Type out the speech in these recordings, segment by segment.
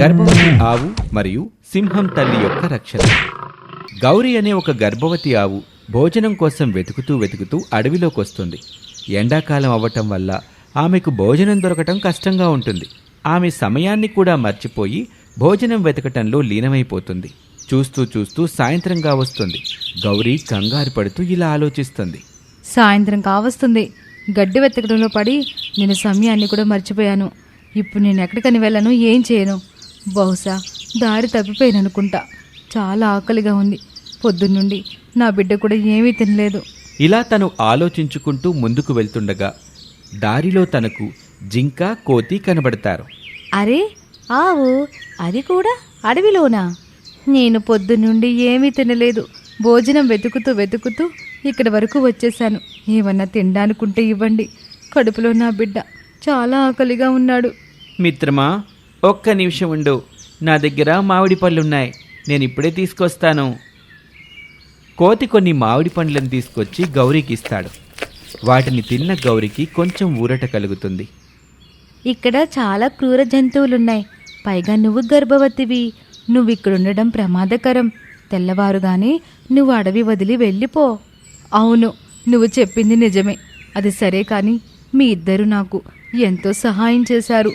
గర్భవతి ఆవు మరియు సింహం తల్లి యొక్క రక్షణ. గౌరీ అనే ఒక గర్భవతి ఆవు భోజనం కోసం వెతుకుతూ వెతుకుతూ అడవిలోకొస్తుంది ఎండాకాలం అవ్వటం వల్ల ఆమెకు భోజనం దొరకటం కష్టంగా ఉంటుంది. ఆమె సమయాన్ని కూడా మర్చిపోయి భోజనం వెతకటంలో లీనమైపోతుంది. చూస్తూ చూస్తూ సాయంత్రంగా వస్తుంది. గౌరీ కంగారు పడుతూ ఇలా ఆలోచిస్తుంది. సాయంత్రం కావస్తుంది. గడ్డి వెతకడంలో పడి నేను సమయాన్ని కూడా మర్చిపోయాను. ఇప్పుడు నేను ఎక్కడికని వెళ్ళను? ఏం చేయను? బహుశా దారి తప్పిపోయాను అనుకుంటా చాలా ఆకలిగా ఉంది. పొద్దున్నుండి నా బిడ్డ కూడా ఏమీ తినలేదు. ఇలా తను ఆలోచించుకుంటూ ముందుకు వెళ్తుండగా దారిలో తనకు జింక కోతి కనబడతారు. అరే ఆవు అది కూడా అడవిలోనా? నేను పొద్దున్నుండి ఏమీ తినలేదు. భోజనం వెతుకుతూ వెతుకుతూ ఇక్కడి వరకు వచ్చేసాను ఏమన్నా తినడానుకుంటే ఇవ్వండి. కడుపులో నా బిడ్డ చాలా ఆకలిగా ఉన్నాడు. మిత్రమా ఒక్క నిమిషం ఉండు. నా దగ్గర మామిడి పళ్ళున్నాయి నేను ఇప్పుడే తీసుకొస్తాను. కోతి కొన్ని మామిడి పండ్లను తీసుకొచ్చి గౌరీకి ఇస్తాడు. వాటిని తిన్న గౌరికి కొంచెం ఊరట కలుగుతుంది. ఇక్కడ చాలా క్రూర జంతువులున్నాయి. పైగా నువ్వు గర్భవతివి. నువ్వు ఇక్కడుండడం ప్రమాదకరం. తెల్లవారుగానే నువ్వు అడవి వదిలి వెళ్ళిపో. అవును నువ్వు చెప్పింది నిజమే. అది సరే కానీ మీ ఇద్దరు నాకు ఎంతో సహాయం చేశారు.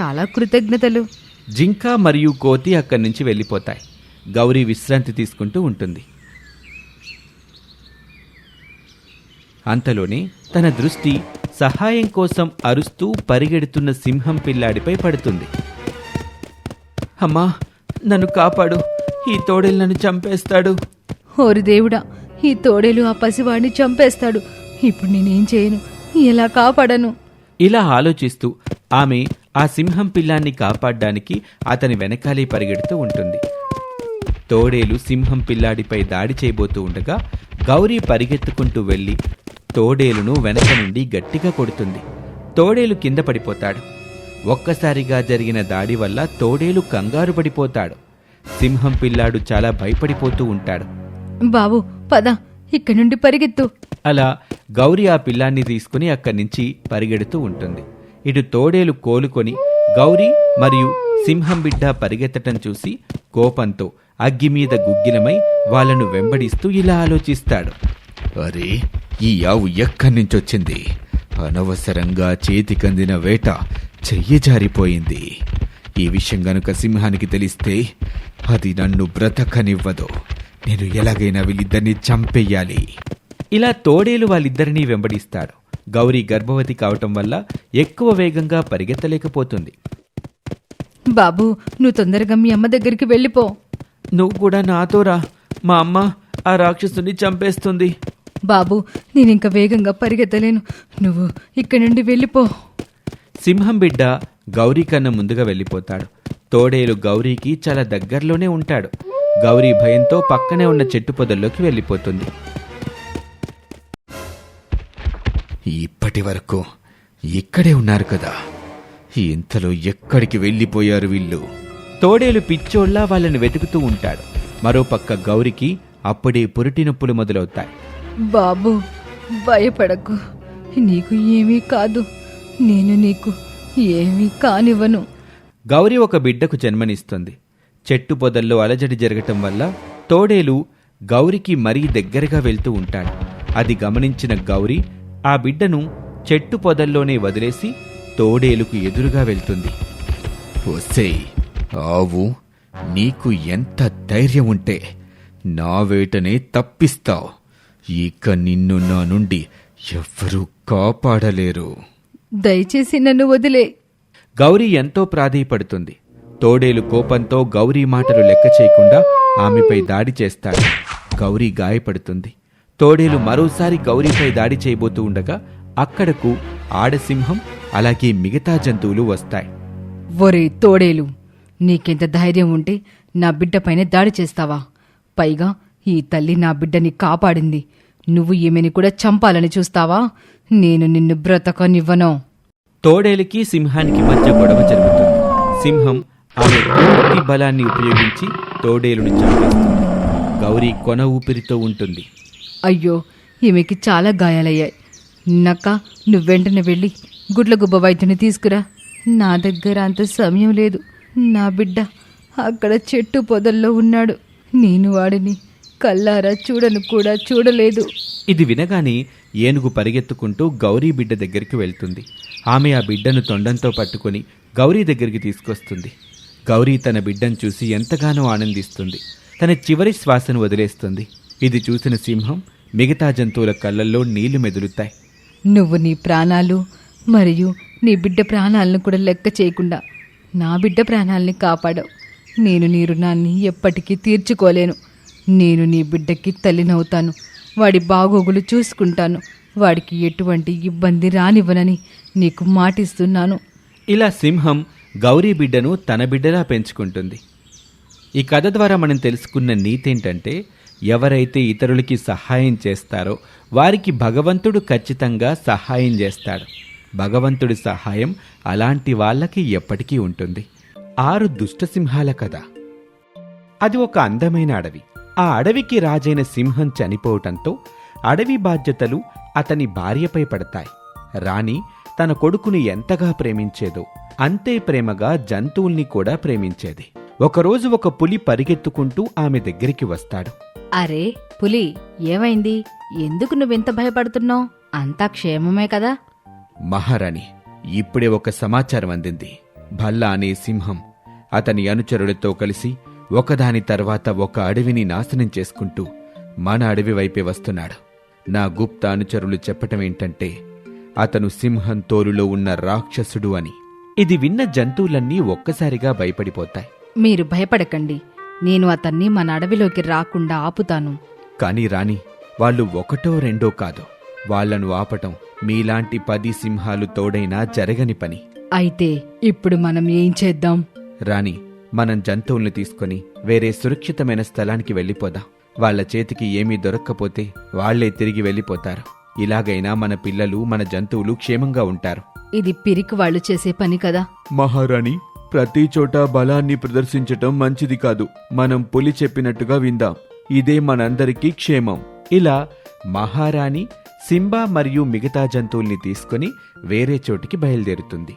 చాలా కృతజ్ఞతలు. జింక మరియు కోతి అక్కడి నుంచి వెళ్ళిపోతాయి. గౌరీ విశ్రాంతి తీసుకుంటూ ఉంటుంది. అంతలోనే తన దృష్టి సహాయం కోసం అరుస్తూ పరిగెడుతున్న సింహం పిల్లాడిపై పడుతుంది. అమ్మా నన్ను కాపాడు. ఈ తోడేలు నన్ను చంపేస్తాడు. ఓరి దేవుడా ఈ తోడేలు ఆ పసివాడిని చంపేస్తాడు. ఇప్పుడు నేనేం చేయను? ఎలా కాపాడను? ఇలా ఆలోచిస్తూ ఆమె ఆ సింహం పిల్లాన్ని కాపాడ్డానికి అతని వెనకాలే పరిగెడుతూ ఉంటుంది. తోడేలు సింహం పిల్లాడిపై దాడి చేయబోతూ ఉండగా గౌరీ పరిగెత్తుకుంటూ వెళ్ళి తోడేలును వెనక నుండి గట్టిగా కొడుతుంది. తోడేలు కింద పడిపోతాడు. ఒక్కసారిగా జరిగిన దాడి వల్ల తోడేలు కంగారు పడిపోతాడు. సింహం పిల్లాడు చాలా భయపడిపోతూ ఉంటాడు. బాబు పద ఇక్కడి నుండి పరిగెత్తు. అలా గౌరి ఆ పిల్లాన్ని తీసుకుని అక్కడి నుంచి పరిగెడుతూ ఉంటుంది. ఇటు తోడేలు కోలుకొని గౌరీ మరియు సింహం బిడ్డ పరిగెత్తటం చూసి కోపంతో అగ్గి మీద గుగ్గిలమై వాళ్ళను వెంబడిస్తూ ఇలా ఆలోచిస్తాడు. అరే ఈ ఆవు ఎక్కడి నుంచొచ్చింది? అనవసరంగా చేతికందిన వేట చెయ్యి జారిపోయింది. ఈ విషయం గనుక సింహానికి తెలిస్తే అది నన్ను బ్రతకనివ్వదు. నేను ఎలాగైనా వీళ్ళిద్దరిని చంపేయాలి. ఇలా తోడేలు వాళ్ళిద్దరినీ వెంబడిస్తాడు. గౌరీ గర్భవతి కావటం వల్ల ఎక్కువ వేగంగా పరిగెత్తలేకపోతుంది. బాబు నువ్వు తొందరగా మీ అమ్మ దగ్గరికి వెళ్ళిపో. నువ్వు కూడా నాతో రా. మా అమ్మ ఆ రాక్షసుని చంపేస్తుంది. బాబు నేను ఇంకా వేగంగా పరిగెత్తలేను. నువ్వు ఇక్కడి నుండి వెళ్ళిపో. సింహం బిడ్డ గౌరీ కన్నా ముందుగా వెళ్ళిపోతాడు. తోడేలు గౌరీకి చాలా దగ్గరలోనే ఉంటాడు. గౌరీ భయంతో పక్కనే ఉన్న చెట్టు పొదల్లోకి వెళ్ళిపోతుంది. ఇప్పటి వరకు ఇక్కడే ఉన్నారు కదా. ఇంతలో ఎక్కడికి వెళ్ళిపోయారు వీళ్ళు? తోడేలు పిచ్చోళ్ళ వాళ్ళని వెతుకుతూ ఉంటాడు. మరోపక్క గౌరికి అప్పుడే పురిటి నొప్పులు మొదలవుతాయి. బాబు భయపడకు. నీకు ఏమీ కాదు. నేను నీకు ఏమీ కానివ్వను. గౌరి ఒక బిడ్డకు జన్మనిస్తుంది. చెట్టు పొదల్లో అలజడి జరగటం వల్ల తోడేలు గౌరికి మరీ దగ్గరగా వెళ్తూ ఉంటాడు. అది గమనించిన గౌరి ఆ బిడ్డను చెట్టు పొదల్లోనే వదిలేసి తోడేలుకు ఎదురుగా వెళ్తుంది. ఒసేయ్ ఆవు నీకు ఎంత ధైర్యం ఉంటే నా వేటనే తప్పిస్తావు. ఇక నిన్ను నా నుండి ఎవ్వరూ కాపాడలేరు. దయచేసి నన్ను వదిలే. గౌరీ ఎంతో ప్రాధేయపడుతుంది. తోడేలు కోపంతో గౌరీ మాటలు లెక్క చేయకుండా ఆమెపై దాడి చేస్తాడు. గౌరీ గాయపడుతుంది. తోడేలు మరోసారి గౌరీపై దాడి చేయబోతూ ఉండగా అక్కడకు ఆడసింహం అలాగే మిగతా జంతువులు వస్తాయి. ఒరే తోడేలు నీకెంత ధైర్యం ఉంటే నా బిడ్డపైన దాడి చేస్తావా? పైగా ఈ తల్లి నా బిడ్డని కాపాడింది. నువ్వు ఈమెని కూడా చంపాలని చూస్తావా? నేను నిన్ను బ్రతకనివ్వను. తోడేలుకి సింహానికి మధ్య గొడవ జరుగుతుంది. సింహం ఆమె పూర్తి బలాన్ని ఉపయోగించి తోడేలుని చంపేస్తుంది. గౌరీ కొన ఊపిరితో ఉంటుంది. అయ్యో ఈమెకి చాలా గాయాలయ్యాయి. నక్క నువ్వు వెంటనే వెళ్ళి గుడ్లగుబ్బ వైద్యుని తీసుకురా. నా దగ్గర అంత సమయం లేదు. నా బిడ్డ అక్కడ చెట్టు పొదల్లో ఉన్నాడు. నేను వాడిని కల్లారా చూడను కూడా చూడలేదు. ఇది వినగానే ఏనుగు పరిగెత్తుకుంటూ గౌరీ బిడ్డ దగ్గరికి వెళ్తుంది. ఆమె ఆ బిడ్డను తొండంతో పట్టుకొని గౌరీ దగ్గరికి తీసుకొస్తుంది. గౌరీ తన బిడ్డను చూసి ఎంతగానో ఆనందిస్తుంది. తన చివరి శ్వాసను వదిలేస్తుంది. ఇది చూసిన సింహం మిగతా జంతువుల కళ్ళల్లో నీళ్ళు మెదులుతాయి. నువ్వు నీ ప్రాణాలు మరియు నీ బిడ్డ ప్రాణాలను కూడా లెక్క చేయకుండా నా బిడ్డ ప్రాణాలని కాపాడావు. నేను నీ రుణాన్ని ఎప్పటికీ తీర్చుకోలేను. నేను నీ బిడ్డకి తల్లినవుతాను. వాడి బాగోగులు చూసుకుంటాను. వాడికి ఎటువంటి ఇబ్బంది రానివ్వనని నీకు మాటిస్తున్నాను. ఇలా సింహం గౌరీ బిడ్డను తన బిడ్డలా పెంచుకుంటుంది. ఈ కథ ద్వారా మనం తెలుసుకున్న నీతేంటంటే ఎవరైతే ఇతరులకి సహాయం చేస్తారో వారికి భగవంతుడు ఖచ్చితంగా సహాయం చేస్తాడు. భగవంతుడి సహాయం అలాంటి వాళ్ళకి ఎప్పటికీ ఉంటుంది. ఆరు దుష్టసింహాల కథ. అది ఒక అందమైన అడవి. ఆ అడవికి రాజైన సింహం చనిపోవటంతో అడవి బాధ్యతలు అతని భార్యపై పడతాయి. రాణి తన కొడుకుని ఎంతగా ప్రేమించేదో అంతే ప్రేమగా జంతువుల్ని కూడా ప్రేమించేది. ఒకరోజు ఒక పులి పరిగెత్తుకుంటూ ఆమె దగ్గరికి వస్తాడు. అరే పులి ఏమైంది? ఎందుకు నువ్వెంత భయపడుతున్నావు? అంతా క్షేమమే కదా? మహారాణి ఇప్పుడే ఒక సమాచారం అందింది. భల్లా అనే సింహం అతని అనుచరులతో కలిసి ఒకదాని తర్వాత ఒక అడవిని నాశనం చేసుకుంటూ మన అడవి వైపే వస్తున్నాడు. నా గుప్త అనుచరులు చెప్పటం ఏంటంటే అతను సింహం తోలులో ఉన్న రాక్షసుడు అని. ఇది విన్న జంతువులన్నీ ఒక్కసారిగా భయపడిపోతాయి. మీరు భయపడకండి. నేను అతన్ని మన అడవిలోకి రాకుండా ఆపుతాను. కాని రాణి వాళ్ళు ఒకటో రెండో కాదు. వాళ్ళను ఆపటం మీలాంటి పది సింహాలు తోడైనా జరగని పని. అయితే ఇప్పుడు మనం ఏం చేద్దాం? రాణి మనం జంతువుల్ని తీసుకొని వేరే సురక్షితమైన స్థలానికి వెళ్ళిపోదాం. వాళ్ళ చేతికి ఏమీ దొరక్కపోతే వాళ్ళే తిరిగి వెళ్ళిపోతారు. ఇలాగైనా మన పిల్లలు మన జంతువులు క్షేమంగా ఉంటారు. ఇది పిరికి వాళ్ళు చేసే పని కదా. మహారాణి ప్రతి చోట బలాన్ని ప్రదర్శించటం మంచిది కాదు. మనం పులి చెప్పినట్టుగా విందాం. ఇదే మనందరికీ క్షేమం. ఇలా మహారాణి సింబా మరియు మిగతా జంతువుల్ని తీసుకొని వేరే చోటికి బయలుదేరుతుంది.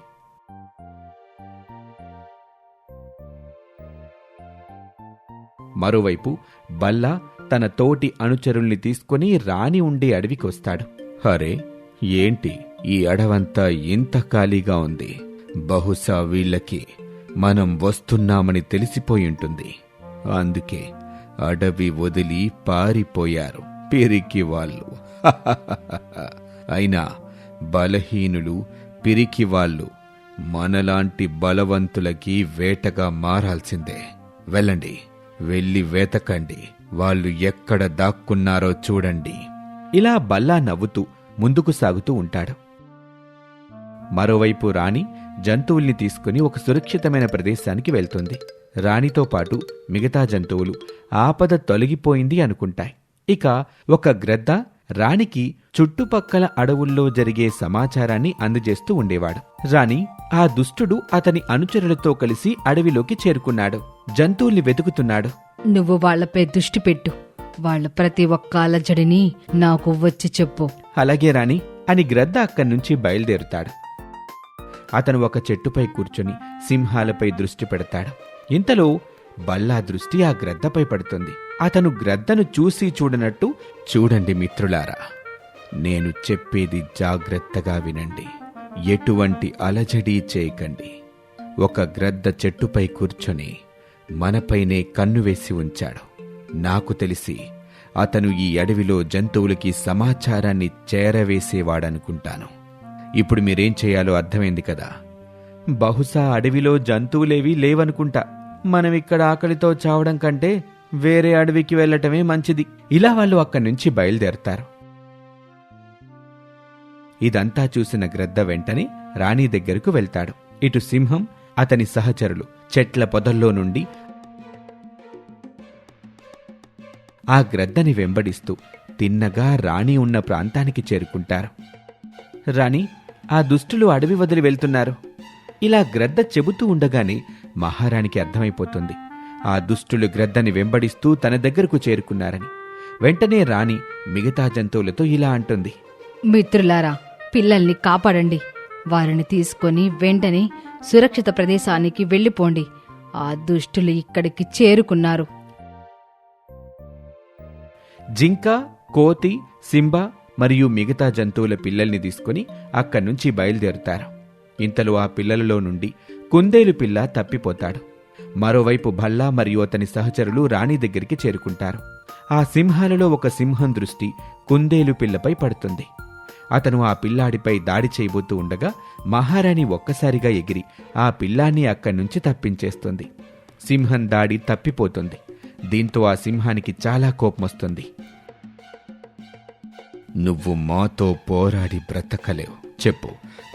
మరోవైపు బల్లా తన తోటి అనుచరుల్ని తీసుకొని రాణి ఉండే అడవికి వస్తాడు. హరే ఏంటి ఈ అడవంతా ఇంత ఖాళీగా ఉంది? బహుశా వీళ్ళకి మనం వస్తున్నామని తెలిసిపోయి ఉంటుంది. అందుకే అడవి వదిలి పారిపోయారు. పిరికి వాళ్ళు. అయినా బలహీనులు పిరికి వాళ్ళు మనలాంటి బలవంతులకి వేటగా మారాల్సిందే. వెళ్ళండి వెళ్ళి వేతకండి. వాళ్ళు ఎక్కడ దాక్కున్నారో చూడండి. ఇలా బల్లా నవ్వుతూ ముందుకు సాగుతూ ఉంటాడు. మరోవైపు రాణి జంతువుల్ని తీసుకుని ఒక సురక్షితమైన ప్రదేశానికి వెళ్తుంది. రాణితో పాటు మిగతా జంతువులు ఆపద తొలగిపోయింది అనుకుంటాయి. ఇక ఒక గ్రద్ద రాణికి చుట్టుపక్కల అడవుల్లో జరిగే సమాచారాన్ని అందజేస్తూ ఉండేవాడు. రాణి ఆ దుష్టుడు అతని అనుచరులతో కలిసి అడవిలోకి చేరుకున్నాడు. జంతువుల్ని వెతుకుతున్నాడు. నువ్వు వాళ్ళపై దృష్టి పెట్టు. వాళ్ళ ప్రతి ఒక్క అలజడిని నాకు వచ్చి చెప్పు. అలాగే రాణి అని గ్రద్ద అక్కడి నుంచి బయలుదేరుతాడు. అతను ఒక చెట్టుపై కూర్చుని సింహాలపై దృష్టి పెడతాడు. ఇంతలో బల్లా దృష్టి ఆ గ్రద్దపై పడుతుంది. అతను గ్రద్దను చూసి చూడనట్టు చూడండి మిత్రులారా నేను చెప్పేది జాగ్రత్తగా వినండి. ఎటువంటి అలజడి చేయకండి. ఒక గ్రద్ద చెట్టుపై కూర్చొని మనపైనే కన్ను వేసి ఉంచాడు. నాకు తెలిసి అతను ఈ అడవిలో జంతువులకి సమాచారాన్ని చేరవేసేవాడనుకుంటాను. ఇప్పుడు మీరేం చేయాలో అర్థమైంది కదా. బహుశా అడవిలో జంతువులేవి లేవనుకుంటా. మనం ఇక్కడ ఆకలితో చావడం కంటే వేరే అడవికి వెళ్ళటమే మంచిది. ఇలా వాళ్ళు అక్కడి నుంచి బయలుదేరతారు. ఇదంతా చూసిన గ్రద్ద వెంటనే రాణి దగ్గరకు వెళ్తాడు. ఇటు సింహం అతని సహచరులు చెట్ల పొదల్లో నుండి ఆ గ్రద్దని వెంబడిస్తూ తిన్నగా రాణి ఉన్న ప్రాంతానికి చేరుకుంటారు. రాణి ఆ దుష్టులు అడవి వదిలి వెళ్తున్నారు. ఇలా గ్రద్ద చెబుతూ ఉండగానే మహారాణికి అర్థమైపోతుంది. ఆ దుష్టులు గ్రద్దని వెంబడిస్తూ తన దగ్గరకు చేరుకున్నారని. వెంటనే రాణి మిగతా జంతువులతో ఇలా అంటుంది. మిత్రులారా పిల్లల్ని కాపాడండి. వారిని తీసుకొని వెంటనే సురక్షిత ప్రదేశానికి వెళ్ళిపోండి. ఆ దుష్టులు ఇక్కడికి చేరుకున్నారు. జింక కోతి సింబ మరియు మిగతా జంతువుల పిల్లల్ని తీసుకుని అక్కడి నుంచి బయలుదేరుతారు. ఇంతలో ఆ పిల్లలలో నుండి కుందేలు పిల్ల తప్పిపోతాడు. మరోవైపు భల్లా మరియు అతని సహచరులు రాణి దగ్గరికి చేరుకుంటారు. ఆ సింహాలలో ఒక సింహం దృష్టి కుందేలు పిల్లపై పడుతుంది. అతను ఆ పిల్లాడిపై దాడి చేయబోతూ ఉండగా మహారాణి ఒక్కసారిగా ఎగిరి ఆ పిల్లాన్ని అక్కడి నుంచి తప్పించేస్తుంది. సింహం దాడి తప్పిపోతుంది. దీంతో ఆ సింహానికి చాలా కోపమొస్తుంది నువ్వు మాతో పోరాడి బ్రతకలేవు. చెప్పు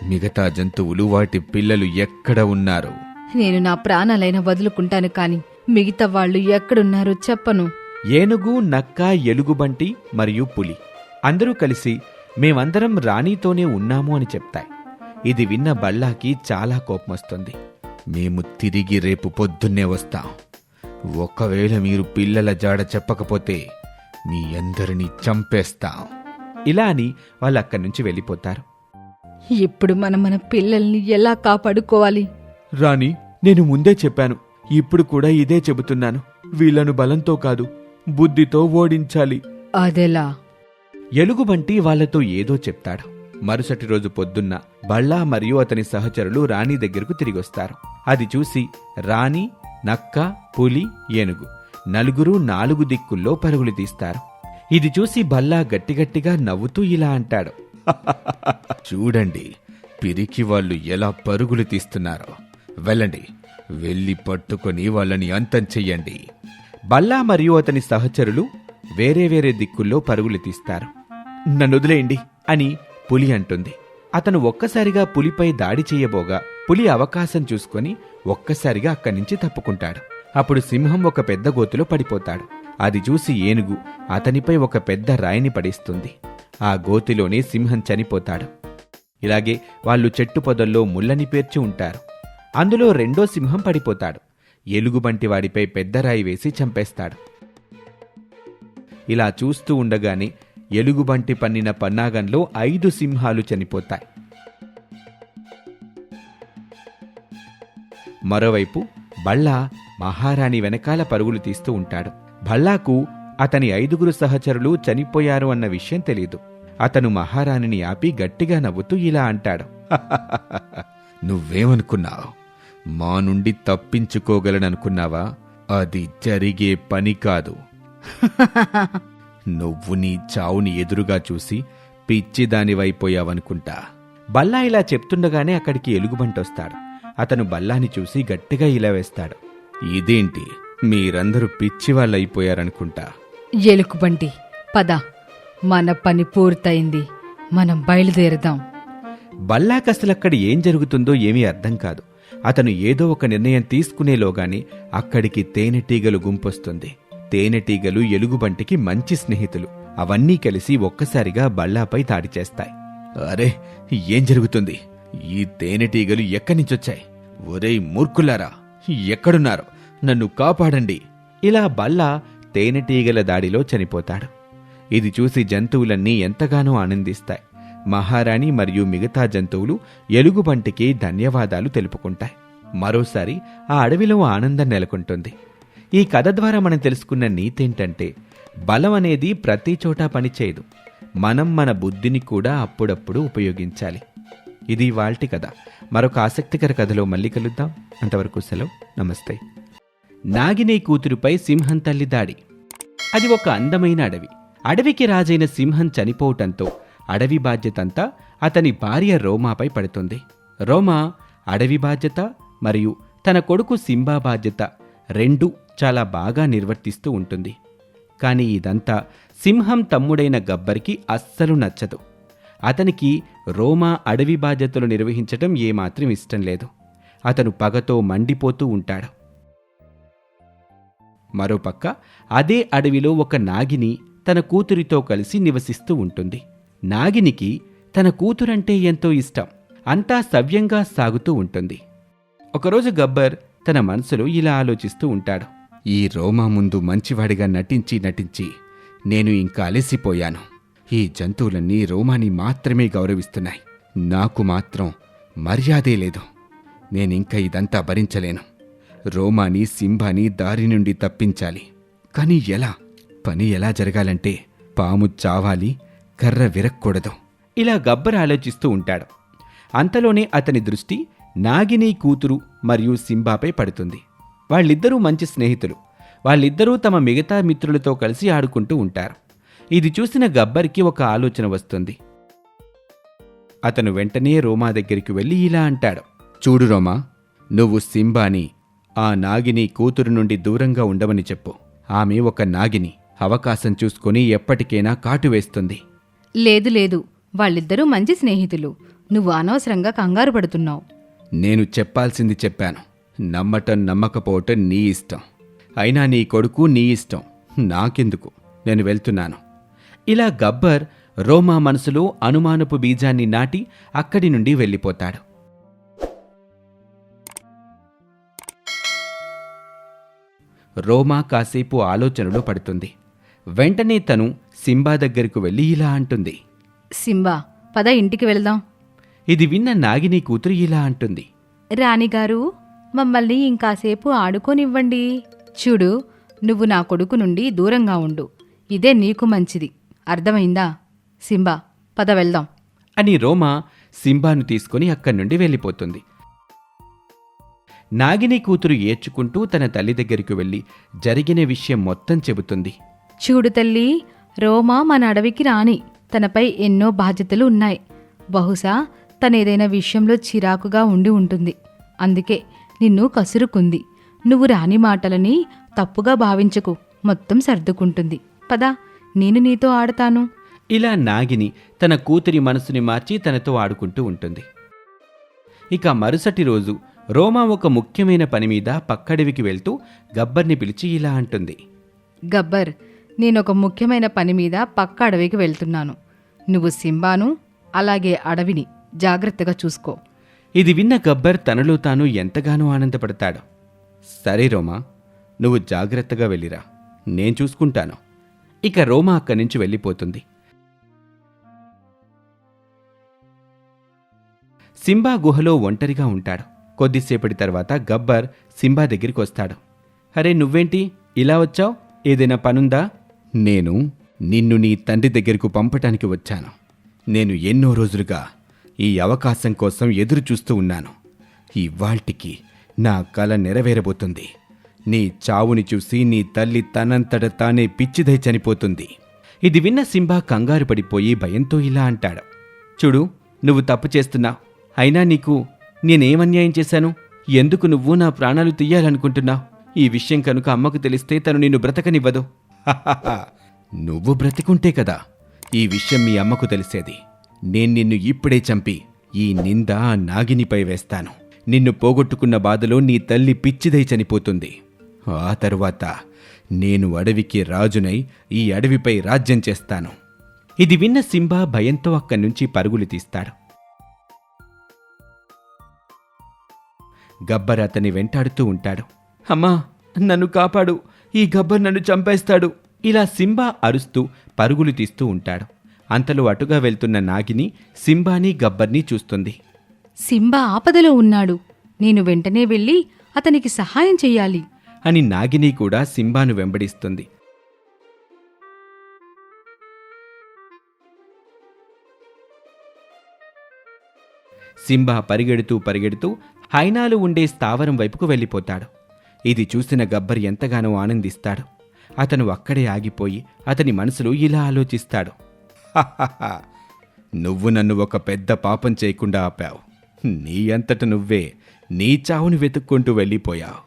మిగతా జంతువులు వాటి పిల్లలు ఎక్కడ ఉన్నారు? నేను నా ప్రాణాలైనా వదులుకుంటాను కాని మిగతా వాళ్ళు ఎక్కడున్నారో చెప్పను. ఏనుగు నక్క ఎలుగుబంటి మరియు పులి అందరూ కలిసి మేమందరం రాణితోనే ఉన్నాము అని చెప్తాయి. ఇది విన్న బల్లాకి చాలా కోపమొస్తుంది. మేము తిరిగి రేపు పొద్దున్నే వస్తాం. ఒకవేళ మీరు పిల్లల జాడ చెప్పకపోతే మీ అందరినీ చంపేస్తాం. ఇలా అని వాళ్ళు అక్కడి నుంచి వెళ్ళిపోతారు. ఇప్పుడు మనం మన పిల్లల్ని ఎలా కాపాడుకోవాలి? రాణి నేను ముందే చెప్పాను. ఇప్పుడు కూడా ఇదే చెబుతున్నాను. వీళ్ళను బలంతో కాదు బుద్ధితో ఓడించాలి. అదెలా? ఎలుగుబంటి వాళ్ళతో ఏదో చెప్తాడు. మరుసటి రోజు పొద్దున్న బళ్ళా మరియు అతని సహచరులు రాణి దగ్గరకు తిరిగొస్తారు. అది చూసి రాణి నక్క పులి ఏనుగు నలుగురు నాలుగు దిక్కుల్లో పరుగులు తీస్తారు. ఇది చూసి బల్లా గట్టిగట్టిగా నవ్వుతూ ఇలా అంటాడు. చూడండి పిరికి వాళ్ళు ఎలా పరుగులు తీస్తున్నారో. వెళ్ళండి వెళ్ళి పట్టుకొని వాళ్ళని అంతం చెయ్యండి. బల్లా మరియు అతని సహచరులు వేరే వేరే దిక్కుల్లో పరుగులు తీస్తారు. నన్ను వదిలేయండి అని పులి అంటుంది. అతను ఒక్కసారిగా పులిపై దాడి చేయబోగా పులి అవకాశం చూసుకొని ఒక్కసారిగా అక్కడి నుంచి తప్పుకుంటాడు. అప్పుడు సింహం ఒక పెద్ద గోతులో పడిపోతాడు. అది చూసి ఏనుగు అతనిపై ఒక పెద్ద రాయిని పడిస్తుంది. ఆ గోతిలోనే సింహం చనిపోతాడు. ఇలాగే వాళ్ళు చెట్టు పొదల్లో ముళ్ళని పేర్చి ఉంటారు. అందులో రెండో సింహం పడిపోతాడు. ఎలుగుబంటి వాడిపై పెద్ద రాయి వేసి చంపేస్తాడు. ఇలా చూస్తూ ఉండగానే ఎలుగుబంటి పన్నిన పన్నాగంలో ఐదు సింహాలు చనిపోతాయి. మరోవైపు బళ్ళా మహారాణి వెనకాల పరుగులు తీస్తూ ఉంటాడు. భల్లాకు అతని ఐదుగురు సహచరులు చనిపోయారు అన్న విషయం తెలియదు అతను మహారాణిని ఆపి గట్టిగా నవ్వుతూ ఇలా అంటాడు. నువ్వేమనుకున్నావు? మా నుండి తప్పించుకోగలననుకున్నావా? అది జరిగే పని కాదు. నువ్వు నీ చావుని ఎదురుగా చూసి పిచ్చిదానివైపోయావనుకుంటా. బల్లా ఇలా చెప్తుండగానే అక్కడికి ఎలుగుబంటొస్తాడు. అతను బల్లాని చూసి గట్టిగా ఇలా వేస్తాడు. ఇదేంటి? మీరందరూ పిచ్చివాళ్ళైపోయారనుకుంటా. ఎలుకబంటి పద. మన పని పూర్తయింది. మనం బయలుదేరుదాం. బల్లాకసలక్కడ ఏం జరుగుతుందో ఏమీ అర్థం కాదు. అతను ఏదో ఒక నిర్ణయం తీసుకునేలోగానే అక్కడికి తేనెటీగలు గుంపొస్తుంది. తేనెటీగలు ఎలుగుబంటికి మంచి స్నేహితులు. అవన్నీ కలిసి ఒక్కసారిగా బల్లాపై దాడి చేస్తాయి. అరే ఏం జరుగుతుంది? ఈ తేనెటీగలు ఎక్కడి నుంచొచ్చాయి? ఒరేయ్ మూర్ఖులారా ఎక్కడున్నారు? నన్ను కాపాడండి. ఇలా బల్లా తేనెటీగల దాడిలో చనిపోతాడు. ఇది చూసి జంతువులన్నీ ఎంతగానో ఆనందిస్తాయి. మహారాణి మరియు మిగతా జంతువులు ఎలుగుబంటికి ధన్యవాదాలు తెలుపుకుంటాయి. మరోసారి ఆ అడవిలో ఆనందం నెలకొంటుంది. ఈ కథ ద్వారా మనం తెలుసుకున్న నీతేంటంటే బలం అనేది ప్రతి చోట పనిచేయదు. మనం మన బుద్ధిని కూడా అప్పుడప్పుడు ఉపయోగించాలి. ఇది వాల్టి కథ. మరొక ఆసక్తికర కథలో మళ్ళీ కలుద్దాం. అంతవరకు సెలవు. నమస్తే. నాగినే కూతురుపై సింహం తల్లి దాడి. అది ఒక అందమైన అడవి. అడవికి రాజైన సింహం చనిపోవటంతో అడవి బాధ్యతంతా అతని భార్య రోమాపై పడుతుంది. రోమా అడవి బాధ్యత మరియు తన కొడుకు సింబా బాధ్యత రెండు చాలా బాగా నిర్వర్తిస్తూ ఉంటుంది. కానీ ఇదంతా సింహం తమ్ముడైన గబ్బర్కి అస్సలు నచ్చదు. అతనికి రోమా అడవి బాధ్యతలు నిర్వహించటం ఏమాత్రం ఇష్టం లేదు. అతను పగతో మండిపోతూ ఉంటాడు. మరోపక్క అదే అడవిలో ఒక నాగిని తన కూతురితో కలిసి నివసిస్తూ ఉంటుంది. నాగినికి తన కూతురంటే ఎంతో ఇష్టం. అంతా సవ్యంగా సాగుతూ ఉంటుంది. ఒకరోజు గబ్బర్ తన మనసులో ఇలా ఆలోచిస్తూ ఉంటాడు. ఈ రోమా ముందు మంచివాడిగా నటించి నటించి నేను ఇంకా అలసిపోయాను. ఈ జంతువులన్నీ రోమాని మాత్రమే గౌరవిస్తున్నాయి. నాకు మాత్రం మర్యాదే లేదు. నేనింక ఇదంతా భరించలేను. రోమాని సింబాని దారి నుండి తప్పించాలి. కానీ ఎలా? పని ఎలా జరగాలంటే పాము చావాలి కర్ర విరక్కూడదు. ఇలా గబ్బర్ ఆలోచిస్తూ ఉంటాడు. అంతలోనే అతని దృష్టి నాగిని కూతురు మరియు సింబాపై పడుతుంది. వాళ్ళిద్దరూ మంచి స్నేహితులు. వాళ్ళిద్దరూ తమ మిగతా మిత్రులతో కలిసి ఆడుకుంటూ ఉంటారు. ఇది చూసిన గబ్బర్కి ఒక ఆలోచన వస్తుంది. అతను వెంటనే రోమా దగ్గరికి వెళ్ళి ఇలా అంటాడు. చూడు రోమా నువ్వు సింబాని ఆ నాగిని కూతురు నుండి దూరంగా ఉండవని చెప్పు. ఆమె ఒక నాగిని అవకాశం చూసుకొని ఎప్పటికైనా కాటు వేస్తుంది. లేదు లేదు. వాళ్ళిద్దరూ మంచి స్నేహితులు. నువ్వు అనవసరంగా కంగారు పడుతున్నావు. నేను చెప్పాల్సింది చెప్పాను. నమ్మటం నమ్మకపోవటం నీ ఇష్టం. అయినా నీ కొడుకు నీ ఇష్టం. నాకెందుకు? నేను వెళ్తున్నాను. ఇలా గబ్బర్ రోమా మనసులో అనుమానపు బీజాన్ని నాటి అక్కడి నుండి వెళ్ళిపోతాడు. రోమా కాసేపు ఆలోచనలో పడుతుంది. వెంటనే తను సింబా దగ్గరకు వెళ్ళి ఇలా అంటుంది. సింబా పద ఇంటికి వెళ్దాం. ఇది విన్న నాగిని కూతురు ఇలా అంటుంది. రాణిగారు మమ్మల్ని ఇంకాసేపు ఆడుకోనివ్వండి. చూడు నువ్వు నా కొడుకు నుండి దూరంగా ఉండు. ఇదే నీకు మంచిది. అర్థమైందా? సింబా పద వెళ్దాం. అని రోమా సింబాను తీసుకుని అక్కడి నుండి వెళ్ళిపోతుంది. నాగిని కూతురు ఏడ్చుకుంటూ తన తల్లి దగ్గరికి వెళ్ళి జరిగిన విషయం మొత్తం చెబుతుంది. చూడు తల్లి రోమా మన అడవికి రాని తనపై ఎన్నో బాధ్యతలు ఉన్నాయి. బహుశా తనేదైనా విషయంలో చిరాకుగా ఉండి ఉంటుంది. అందుకే నిన్ను కసురుకుంది. నువ్వు రాని మాటలని తప్పుగా భావించకు. మొత్తం సర్దుకుంటుంది. పద నేను నీతో ఆడతాను. ఇలా నాగిని తన కూతురి మనసుని మార్చి తనతో ఆడుకుంటూ ఉంటుంది. ఇక మరుసటి రోజు రోమా ఒక ముఖ్యమైన పని మీద పక్కడవికి వెళ్తూ గబ్బర్ని పిలిచి ఇలా అంటుంది. గబ్బర్ నేను ఒక ముఖ్యమైన పని మీద పక్క అడవికి వెళ్తున్నాను. నువ్వు సింబాను అలాగే అడవిని జాగ్రత్తగా చూసుకో. ఇది విన్న గబ్బర్ తనలో తాను ఎంతగానో ఆనందపడతాడు. సరే రోమా నువ్వు జాగ్రత్తగా వెళ్ళిరా. నేను చూసుకుంటాను. ఇక రోమా అక్కడి నుంచి వెళ్ళిపోతుంది. సింబా గుహలో ఒంటరిగా ఉంటాడు. కొద్దిసేపటి తర్వాత గబ్బర్ సింబా దగ్గరికి వస్తాడు. అరే నువ్వేంటి? ఇలా వచ్చావు? ఏదైనా పనుందా? నేను నిన్ను నీ తండ్రి దగ్గరకు పంపటానికి వచ్చాను. నేను ఎన్నో రోజులుగా ఈ అవకాశం కోసం ఎదురు చూస్తూ ఉన్నాను. ఇవాల్టికి నా కల నెరవేరబోతుంది. నీ చావుని చూసి నీ తల్లి తనంతట తానే పిచ్చిదై చనిపోతుంది. ఇది విన్న సింబా కంగారు పడిపోయి భయంతో ఇలా అంటాడు. చూడు నువ్వు తప్పు చేస్తున్నావు అయినా నీకు నేనేమన్యాయం చేశాను? ఎందుకు నువ్వు నా ప్రాణాలు తీయాలనుకుంటున్నావు? ఈ విషయం కనుక అమ్మకు తెలిస్తే తను నిన్ను బ్రతకనివ్వదు. నువ్వు బ్రతికుంటే కదా ఈ విషయం మీ అమ్మకు తెలిసేది. నేను నిన్ను ఇప్పుడే చంపి ఈ నింద ఆ నాగినిపై వేస్తాను. నిన్ను పోగొట్టుకున్న బాధలో నీ తల్లి పిచ్చిదై చనిపోతుంది. ఆ తరువాత నేను అడవికి రాజునై ఈ అడవిపై రాజ్యం చేస్తాను. ఇది విన్న సింబా భయంతో అక్కడి నుంచి పరుగులు తీస్తాడు. గబ్బర్ అతని వెంటాడుతూ ఉంటాడు. అమ్మా నన్ను కాపాడు. ఈ గబ్బర్ నన్ను చంపేస్తాడు. ఇలా సింబా అరుస్తూ పరుగులు తీస్తూ ఉంటాడు. అంతలో అటుగా వెళ్తున్న నాగిని సింబాని గబ్బర్ని చూస్తుంది. సింబా ఆపదలో ఉన్నాడు. నేను వెంటనే వెళ్ళి అతనికి సహాయం చెయ్యాలి. అని నాగిని కూడా సింబాను వెంబడిస్తుంది. సింబా పరిగెడుతూ పరిగెడుతూ హైనాలు ఉండే స్థావరం వైపుకు వెళ్ళిపోతాడు. ఇది చూసిన గబ్బర్ ఎంతగానో ఆనందిస్తాడు. అతను అక్కడే ఆగిపోయి అతని మనసులో ఇలా ఆలోచిస్తాడు. "హహహ, నువ్వు నన్ను ఒక పెద్ద పాపం చేయకుండా ఆపావు. నీ అంతట నువ్వే నీ చావుని వెతుక్కుంటూ వెళ్ళిపోయావు.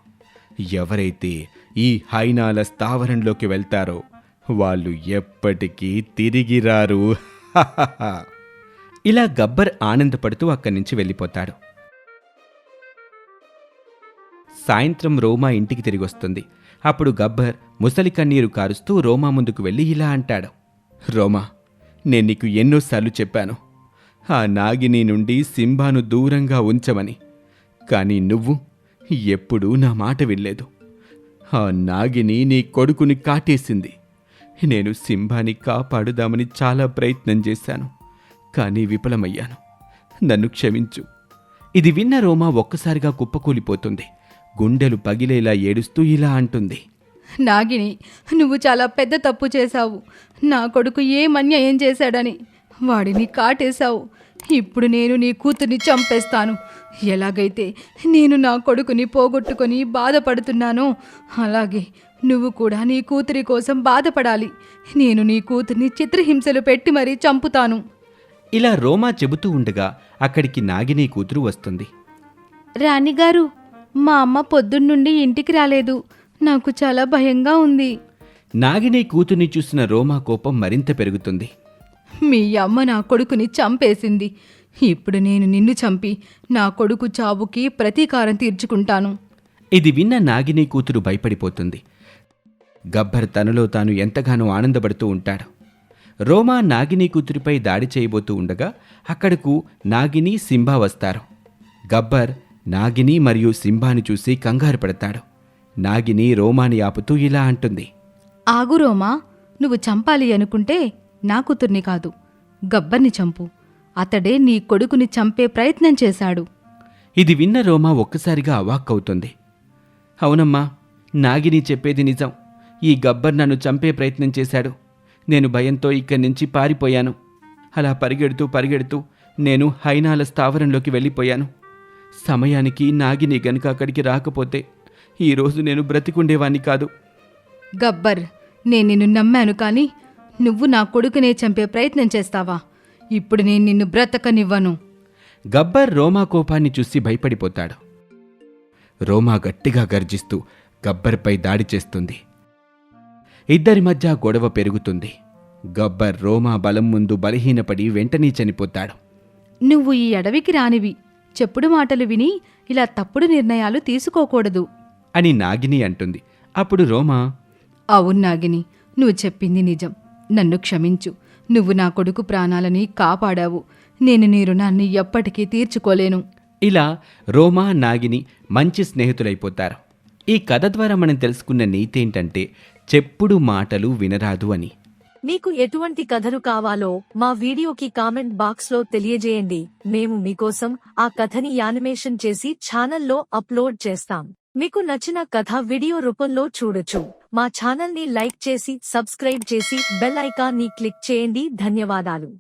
ఎవరైతే ఈ హైనాల స్థావరంలోకి వెళ్తారో వాళ్ళు ఎప్పటికీ తిరిగి రారు. ఇలా గబ్బర్ ఆనందపడుతూ అక్కడి నుంచి వెళ్ళిపోతాడు. సాయంత్రం రోమా ఇంటికి తిరిగొస్తుంది అప్పుడు గబ్బర్ ముసలి కన్నీరు కారుస్తూ రోమా ముందుకు వెళ్ళి ఇలా అంటాడు. రోమా నేను నీకు ఎన్నోసార్లు చెప్పాను. ఆ నాగిని నుండి సింబాను దూరంగా ఉంచమని. కానీ నువ్వు ఎప్పుడూ నా మాట వినలేదు. ఆ నాగిని నీ కొడుకుని కాటేసింది. నేను సింబాని కాపాడుదామని చాలా ప్రయత్నం చేశాను. కానీ విఫలమయ్యాను. నన్ను క్షమించు. ఇది విన్న రోమా ఒక్కసారిగా కుప్పకూలిపోతుంది. గుండెలు పగిలేలా ఏడుస్తూ ఇలా అంటుంది. నాగిని నువ్వు చాలా పెద్ద తప్పు చేశావు. నా కొడుకు ఏం అన్యాయం చేశాడని వాడిని కాటేశావు. ఇప్పుడు నేను నీ కూతుర్ని చంపేస్తాను. ఎలాగైతే నేను నా కొడుకుని పోగొట్టుకొని బాధపడుతున్నానో అలాగే నువ్వు కూడా నీ కూతురి కోసం బాధపడాలి. నేను నీ కూతుర్ని చిత్రహింసలు పెట్టి మరీ చంపుతాను. ఇలా రోమా చెబుతూ ఉండగా అక్కడికి నాగిని కూతురు వస్తుంది. రాణిగారు మా అమ్మ పొద్దున్నుండి ఇంటికి రాలేదు. నాకు చాలా భయంగా ఉంది. నాగిని కూతుర్ని చూసిన రోమా కోపం మరింత పెరుగుతుంది. మీ అమ్మ నా కొడుకుని చంపేసింది. ఇప్పుడు నేను నిన్ను చంపి నా కొడుకు చావుకి ప్రతీకారం తీర్చుకుంటాను. ఇది విన్న నాగిని కూతురు భయపడిపోతుంది. గబ్బర్ తనలో తాను ఎంతగానో ఆనందపడుతూ ఉంటాడు. రోమా నాగిని కూతురిపై దాడి చేయబోతూ ఉండగా అక్కడకు నాగిని సింబా వస్తారు. గబ్బర్ నాగిని మరియు సింబాని చూసి కంగారు పడతాడు. నాగిని రోమాని ఆపుతూ ఇలా అంటుంది. ఆగు రోమా నువ్వు చంపాలి అనుకుంటే నా కూతుర్ని కాదు గబ్బర్ని చంపు. అతడే నీ కొడుకుని చంపే ప్రయత్నం చేశాడు. ఇది విన్న రోమా ఒక్కసారిగా అవాక్కవుతుంది అవునమ్మా నాగిని చెప్పేది నిజం. ఈ గబ్బర్ నన్ను చంపే ప్రయత్నం చేశాడు. నేను భయంతో ఇక్కడి నుంచి పారిపోయాను. అలా పరిగెడుతూ పరిగెడుతూ నేను హైనాల స్థావరంలోకి వెళ్ళిపోయాను. సమయానికి నాగిని గనుక అక్కడికి రాకపోతే ఈరోజు నేను బ్రతికుండేవాణ్ణి కాదు. గబ్బర్ నేను నిన్ను నమ్మాను కానీ నువ్వు నా కొడుకునే చంపే ప్రయత్నం చేస్తావా? ఇప్పుడు నేను నిన్ను బ్రతకనివ్వను. గబ్బర్ రోమా కోపాన్ని చూసి భయపడిపోతాడు. రోమా గట్టిగా గర్జిస్తూ గబ్బర్పై దాడి చేస్తుంది. ఇద్దరి మధ్య గొడవ పెరుగుతుంది. గబ్బర్ రోమా బలం ముందు బలహీనపడి వెంటనే చనిపోతాడు. నువ్వు ఈ అడవికి రానివి. చెప్పుడు మాటలు విని ఇలా తప్పుడు నిర్ణయాలు తీసుకోకూడదు. అని నాగిని అంటుంది. అప్పుడు రోమా అవును నాగిని నువ్వు చెప్పింది నిజం. నన్ను క్షమించు. నువ్వు నా కొడుకు ప్రాణాలని కాపాడావు. నేను నీ రుణాన్ని ఎప్పటికీ తీర్చుకోలేను. ఇలా రోమా నాగిని మంచి స్నేహితులైపోతారు. ఈ కథ ద్వారా మనం తెలుసుకున్న నీతి ఏంటంటే చెప్పుడు మాటలు వినరాదు అని. మీకు ఎటువంటి కథలు కావాలో మా వీడియోకి కామెంట్ బాక్స్లో తెలియజేయండి. మేము మీకోసం ఆ కథని యానిమేషన్ చేసి ఛానల్లో అప్లోడ్ చేస్తాం. మీకు నచ్చిన కథ వీడియో రూపంలో చూడొచ్చు. మా ఛానల్ని లైక్ చేసి సబ్స్క్రైబ్ చేసి బెల్ ఐకాన్ని క్లిక్ చేయండి. ధన్యవాదాలు.